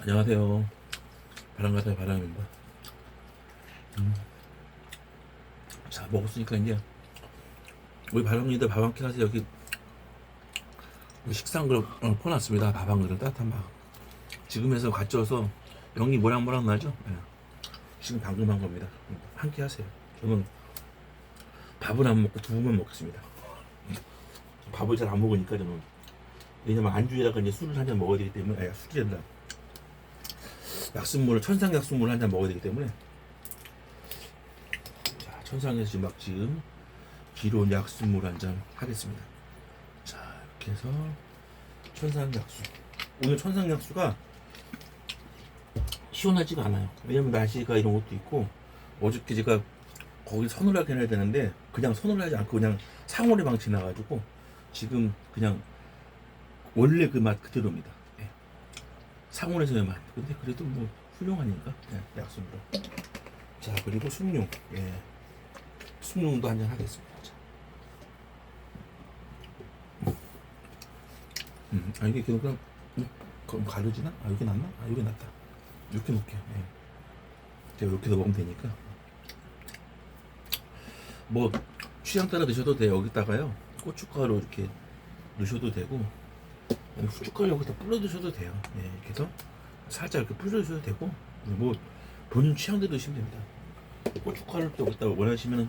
안녕하세요. 바람가사의 바람입니다. 음. 자, 먹었으니까 이제 우리 바람이들 밥 한 끼 하세요. 여기 식상 그릇 어, 퍼놨습니다. 밥 한 그릇 따뜻한 밥. 지금에서 가져와서 영이 모락모락 나죠? 예. 지금 방금 한 겁니다. 한 끼 하세요. 저는 밥은 안 먹고 두부만 먹겠습니다. 밥을 잘 안 먹으니까 저는 왜냐면 안주에다가 이제 술을 한 잔 먹어야 되기 때문에 아니 술이 아니라 약순물을 천상 약순물을 한 잔 먹어야 되기 때문에 자 천상에서 지금 막 지금 기론 약순물 한 잔 하겠습니다. 자 이렇게 해서 천상 약수 오늘 천상 약수가 시원하지가 않아요. 왜냐면 날씨가 이런 것도 있고 어저께 제가 거기 서늘하게 해야 되는데 그냥 서늘하지 않고 그냥 상온의 방치 나가지고 지금 그냥 원래 그 맛 그대로입니다. 예. 상온에서의 맛. 근데 그래도 뭐 훌륭하니까 예, 약속으로. 자 그리고 숭늉. 예. 숭늉도 한잔 하겠습니다. 자. 음, 아 이게 그냥 음, 그럼 가려지나? 아 여기 낫나? 아 여기 낫다. 이렇게 놓을게요. 예. 제가 이렇게도 먹으면 되니까. 뭐 취향 따라 드셔도 돼요. 여기다가요 고춧가루 이렇게 넣으셔도 되고 후춧가루 여기다 뿌려 드셔도 돼요. 예, 이렇게 해서 살짝 이렇게 뿌려 주셔도 되고 뭐 본인 취향대로 드시면 됩니다. 고춧가루를 또 여기다 원하시면은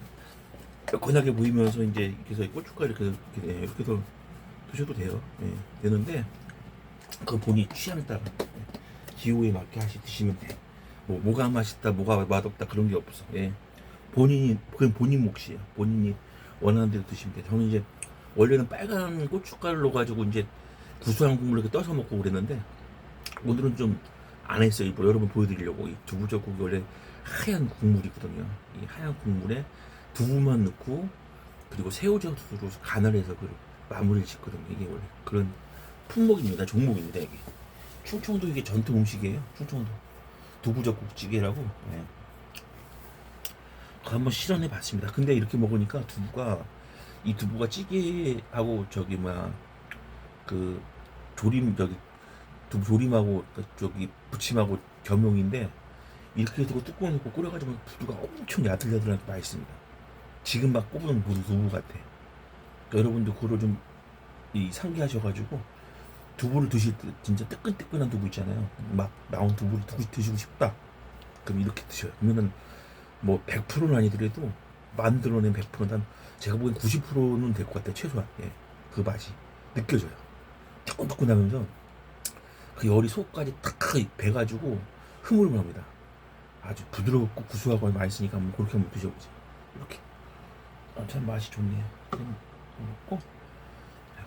건하게 보이면서 이제 이렇게 해서 고춧가루 이렇게 이렇게, 예, 이렇게 해서 드셔도 돼요. 예, 되는데 그 본인 취향 따라 예, 기호에 맞게 하시 드시면 돼. 뭐 뭐가 맛있다, 뭐가 맛없다 그런 게 없어. 예. 본인이 그건 본인 몫이에요. 본인이 원하는 대로 드시면 돼요. 저는 이제 원래는 빨간 고춧가루 넣어가지고 이제 구수한 국물 이렇게 떠서 먹고 그랬는데 오늘은 좀 안 했어요. 뭐 여러분 보여드리려고 이 두부젓국이 원래 하얀 국물이거든요. 이 하얀 국물에 두부만 넣고 그리고 새우젓으로 간을 해서 그 마무리를 짓거든요. 이게 원래 그런 품목입니다. 종목입니다. 이게 충청도 이게 전통 음식이에요. 충청도 두부젓국찌개라고. 예. 그거 한번 실현해 봤습니다. 근데 이렇게 먹으니까 두부가 이 두부가 찌개하고 저기 뭐야 그 조림 저기 조림하고 그 저기 부침하고 겸용인데 이렇게 두고 뚜껑 넣고 끓여가지고 두부가 엄청 야들야들하게 맛있습니다. 지금 막 뽑은 무 두부 같아. 그러니까 여러분도 그거를 좀이 상기하셔가지고 두부를 드실 때 진짜 뜨끈뜨끈한 두부 있잖아요. 막 나온 두부를 두- 드시고 싶다. 그럼 이렇게 드셔요. 그러면은 뭐 100%는 아니더라도 만들어낸 100%는 제가 보기엔 90%는 될 것 같아요 최소한 예. 그 맛이 느껴져요 뜨끈뜨끈하면서 그 열이 속까지 탁 배가지고 흐물흐물 합니다. 아주 부드럽고 구수하고 맛있으니까 한번 그렇게 한번 드셔보세요. 이렇게. 아, 참 맛이 좋네요 먹고.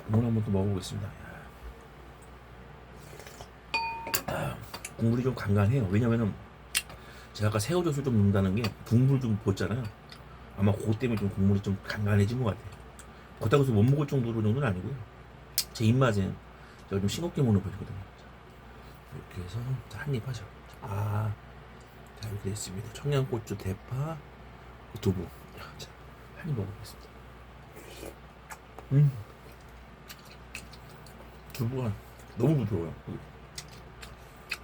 국물 한번 또 먹어보겠습니다. 아, 국물이 좀 간간해요. 왜냐면은 제가 아까 새우젓을 좀 넣는다는 게 국물 좀 부었잖아요. 아마 그것 때문에 좀 국물이 좀 간간해진 것 같아요. 그렇다고 해서 못 먹을 정도로 정도는 아니고요. 제 입맛엔 좀 싱겁게 먹는 편이거든요. 자, 이렇게 해서 한입 하죠. 아, 자 이렇게 됐습니다. 청양고추, 대파, 두부. 자, 한입 먹어보겠습니다. 음, 두부가 너무 부드러워요.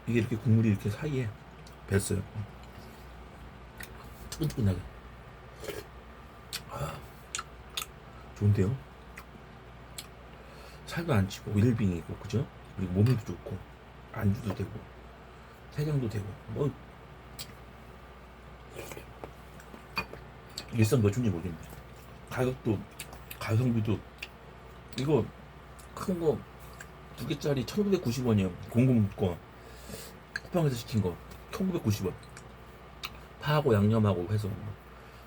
이게 이렇게 국물이 이렇게 사이에 뱄어요. 뜨끈뜨끈하게. 아, 좋은데요? 살도 안 찌고 일빙이고 그죠? 그리고 몸에도 좋고 안주도 되고 해장도 되고 뭐 일상 몇 주인지 모르겠네. 가격도 가성비도 이거 큰 거 두 개짜리 1,990원이요. 공금 거 쿠팡에서 시킨 거 1,990원. 파하고 양념하고 해서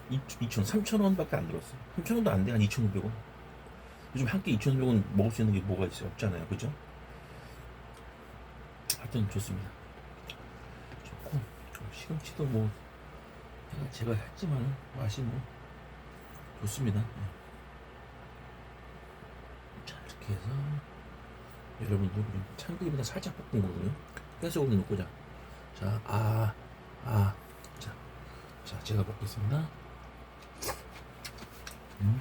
2,000, 3,000원밖에 안 들었어요. 3,000원도 안 돼. 한 2,500원. 요즘 한 끼 2,500원 먹을 수 있는 게 뭐가 있어요? 없잖아요. 그죠? 하여튼 좋습니다. 좋고, 시금치도 뭐, 제가 했지만 맛이 뭐, 좋습니다. 네. 자, 이렇게 해서, 여러분도 그럼 참기름에다 살짝 볶은 거거든요. 깨소금 넣고 자. 자, 아, 아, 자, 자, 제가 먹겠습니다. 음.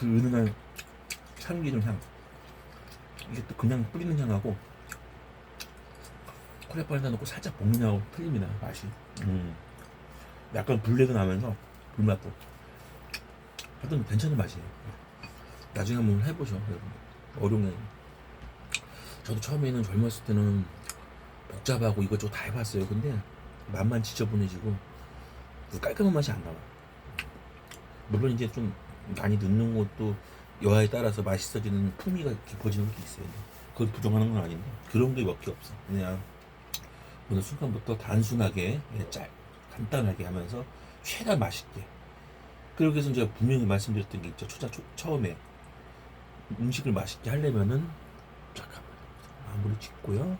그 은은한 참기름 향. 이게 또 그냥 뿌리는 향하고 콜레파에다 넣고 살짝 볶는 향하고 틀립니다 맛이 음. 약간 불내도 나면서 불맛도 하여튼 괜찮은 맛이에요 나중에 한번 해보죠 여러분. 어룡은 저도 처음에는 젊었을 때는 복잡하고 이것저것 다 해봤어요 근데 맛만 지저분해지고 그 깔끔한 맛이 안 나와 물론 이제 좀 많이 넣는 것도 여하에 따라서 맛있어지는 풍미가 깊어지는 것도 있어요. 그걸 부정하는 건 아닌데. 그런 게 몇 개 없어. 그냥 어느 순간부터 단순하게 예, 짤 간단하게 하면서 최대한 맛있게. 그러기 위해서 제가 분명히 말씀드렸던 게 있죠. 초자 초, 처음에 음식을 맛있게 하려면은 잠깐만 마무리 짓고요